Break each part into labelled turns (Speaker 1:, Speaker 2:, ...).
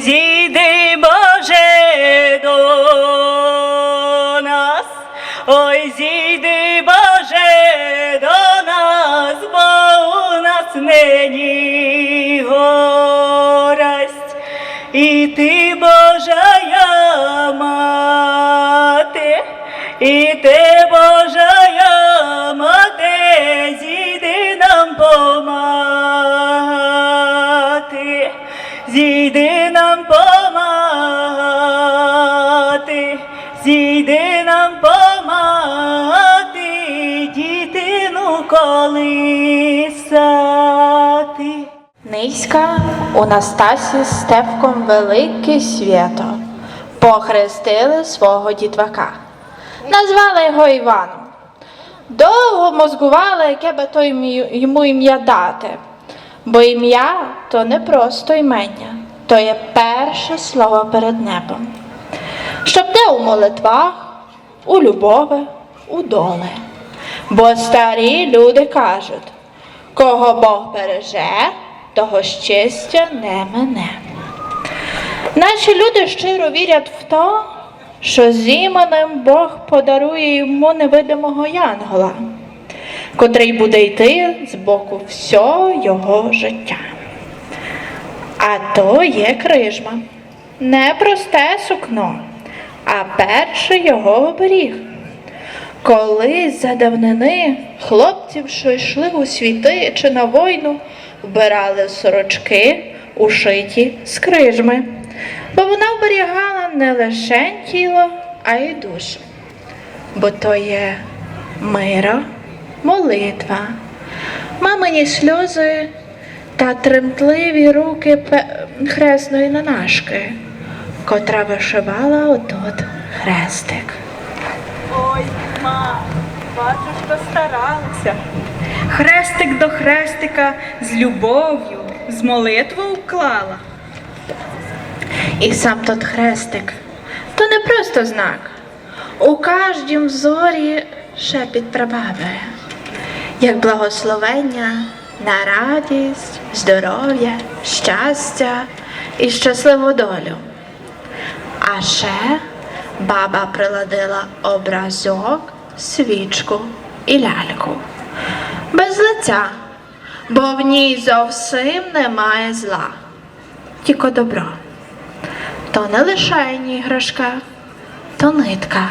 Speaker 1: Зійди, Боже, до нас, ой, зійди, Боже, до нас, бо у нас нині колисати.
Speaker 2: Низька у Настасі з Степком велике свято. Похрестили свого дітвака. Назвали його Іваном. Довго мозгували, яке би то йому ім'я дати. Бо ім'я то не просто імення, то є перше слово перед небом. Щоб де у молитвах, у любови, у доле. Бо старі люди кажуть, кого Бог береже, того щастя не мене. Наші люди щиро вірять в то, що з іменем Бог подарує йому невидимого янгола, котрий буде йти з боку всього його життя. А то є крижма, не просте сукно, а перший його оберіг. Колись за давнини хлопців, що йшли у світи чи на війну, вбирали сорочки, ушиті з крижми, бо вона оберігала не лише тіло, а й душу. Бо то є мира, молитва, мамині сльози та тремтливі руки хресної нанашки, котра вишивала отот хрестик.
Speaker 1: Ой, ма, бачу, що старалася. Хрестик до хрестика з любов'ю, з молитвою вклала.
Speaker 2: І сам тот хрестик то не просто знак. У кожнім зорі шепіт прабаби, як благословення на радість, здоров'я, щастя і щасливу долю. А ще баба приладила образок, свічку і ляльку. Без лиця, бо в ній зовсім немає зла, тільки добро. То не лише іграшка, то нитка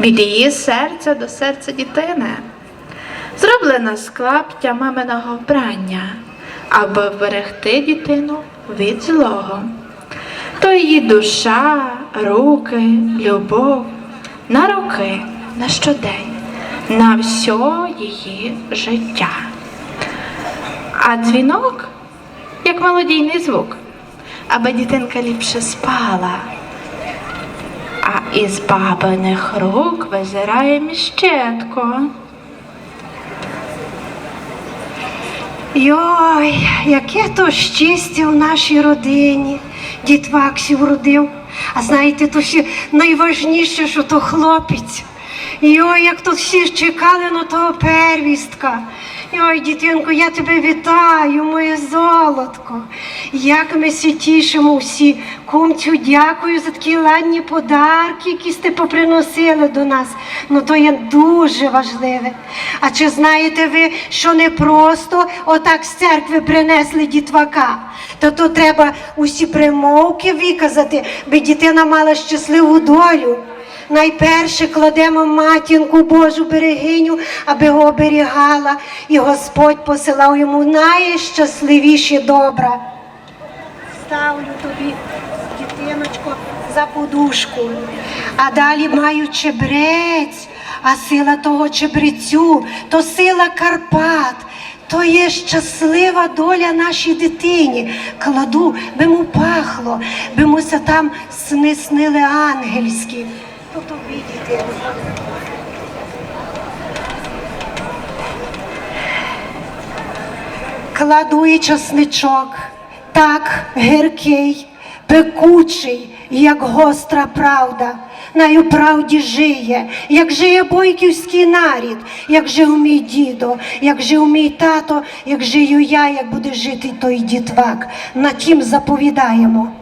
Speaker 2: від її серця до серця дитини, зроблена з клаптя маминого вбрання, аби вберегти дитину від злого. То її душа, руки, любов на роки, на щодень, на все її життя. А дзвінок як мелодійний звук, аби дитинка ліпше спала. А із бабиних рук визирає міщетко.
Speaker 3: Йой, яке то щастя в нашій родині. Дід Ваксів родив. А знаєте, то ще найважніше, що то хлопець. Йой, як тут всі чекали на того первістка. Йой, дитинко, я тебе вітаю, моє золотко. Як ми всі тішимо всі. Кумцю, дякую за такі ладні подарки, які сте поприносили до нас. Ну то є дуже важливе. А чи знаєте ви, що не просто отак з церкви принесли дітвака? Та то треба усі примовки виказати, би дитина мала щасливу долю. Найперше кладемо матінку Божу берегиню, аби його оберігала, і Господь посилав йому найщасливіші добра. Ставлю тобі, дитиночко, за подушку. А далі маю чебрець, а сила того чебрецю, то сила Карпат. То є щаслива доля нашій дитині. Кладу, би му пахло, би муся там сни снили ангельські. Тобі, дитинко. Кладу і часничок, так гіркий, пекучий, як гостра правда. най правді жиє, як жиє бойківський нарід, як жив мій дідо, як жив мій тато, як жию я, як буде жити той дітвак. На тім заповідаємо.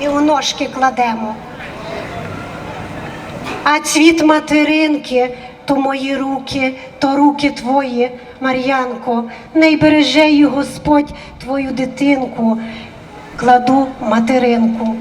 Speaker 3: І у ножки кладемо. А цвіт материнки то мої руки, то руки твої, Мар'янко, не береже її Господь твою дитинку, кладу материнку.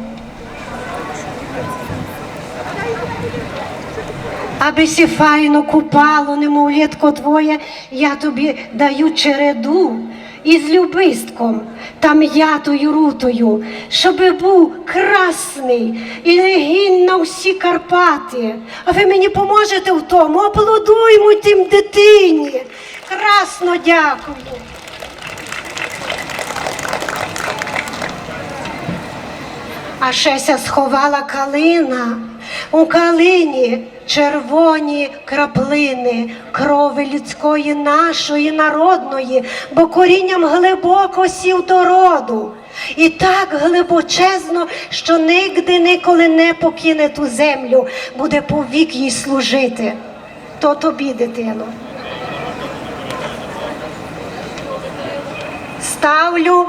Speaker 3: Аби сі файно купало, немовлятко твоє, я тобі даю череду із любистком та м'ятою рутою, щоби був красний і не гін на всі Карпати. А ви мені поможете в тому, аплодуймо тим дитині. Красно дякую. А шеся сховала калина. У калині червоні краплини крови людської нашої народної, бо корінням глибоко сів до роду. І так глибочезно, що нігде ніколи не покине ту землю, буде повік їй служити. То тобі, дитино. Ставлю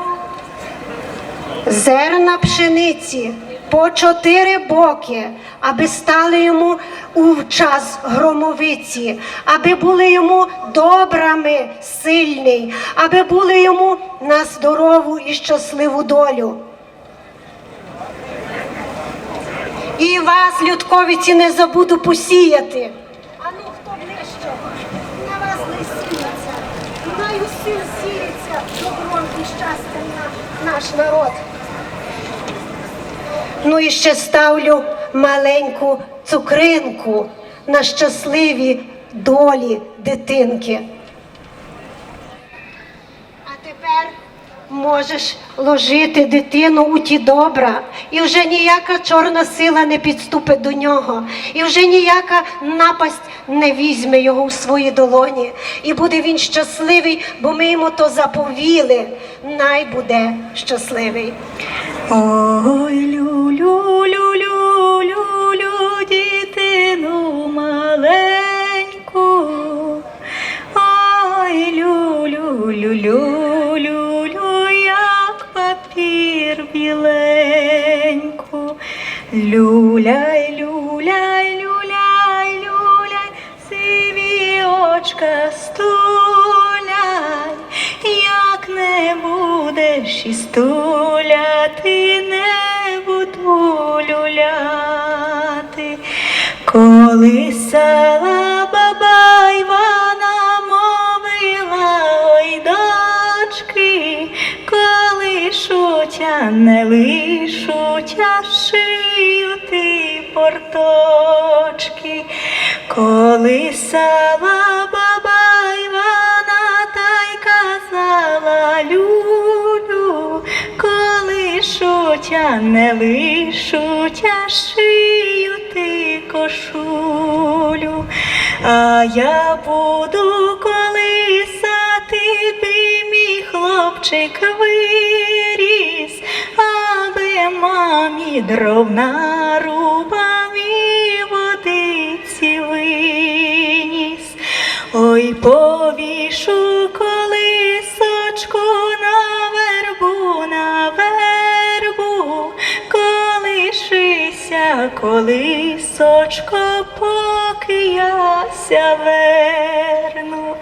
Speaker 3: зерна пшениці по чотири боки, аби стали йому у час громовиці, аби були йому добрами сильний, аби були йому на здорову і щасливу долю. І вас, людковиці, не забуду посіяти. А ну хто ближче? На вас не сіється. Най усім сіється добром і щастям на наш народ. Ну і ще ставлю маленьку цукринку на щасливі долі дитинки. А тепер можеш ложити дитину у ті добра, і вже ніяка чорна сила не підступить до нього, і вже ніяка напасть не візьме його у свої долоні. І буде він щасливий, бо ми йому то заповіли. Най буде щасливий.
Speaker 1: Ой, маленьку. Ой, люлю, люлю, люлю, як папір біленьку. Люляй, люляй, люляй, люляй, сиві очка стуляй, як не будеш і стуляти, не Коли сала баба Івана мовила, ой, дочки, коли шутя не лишуть, а шити порточки, коли сала баба Івана та й казала люлю, коли шутя не лишуть, а шию ти кошулю, а я буду колисати ти мій хлопчик виріс, аби мамі дров нарубав колишися, колисочко, поки яся верну.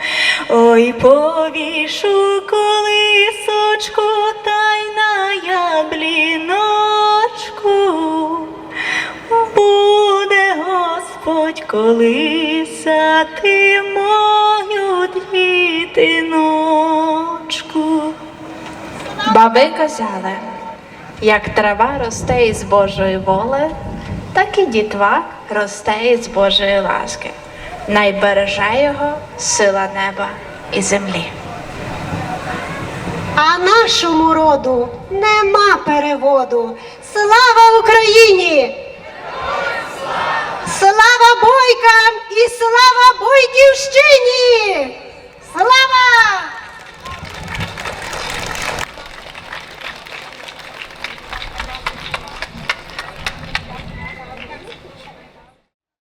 Speaker 1: Ой, повішу колисочку, та й на ябліночку. Буде Господь колисати мою дітиночку.
Speaker 2: Баби казали, як трава росте із Божої воли, так і дітвак росте із Божої ласки. Найбереже його сила неба і землі.
Speaker 3: А нашому роду нема переводу. Слава Україні! Слава бойкам і слава бойківщині!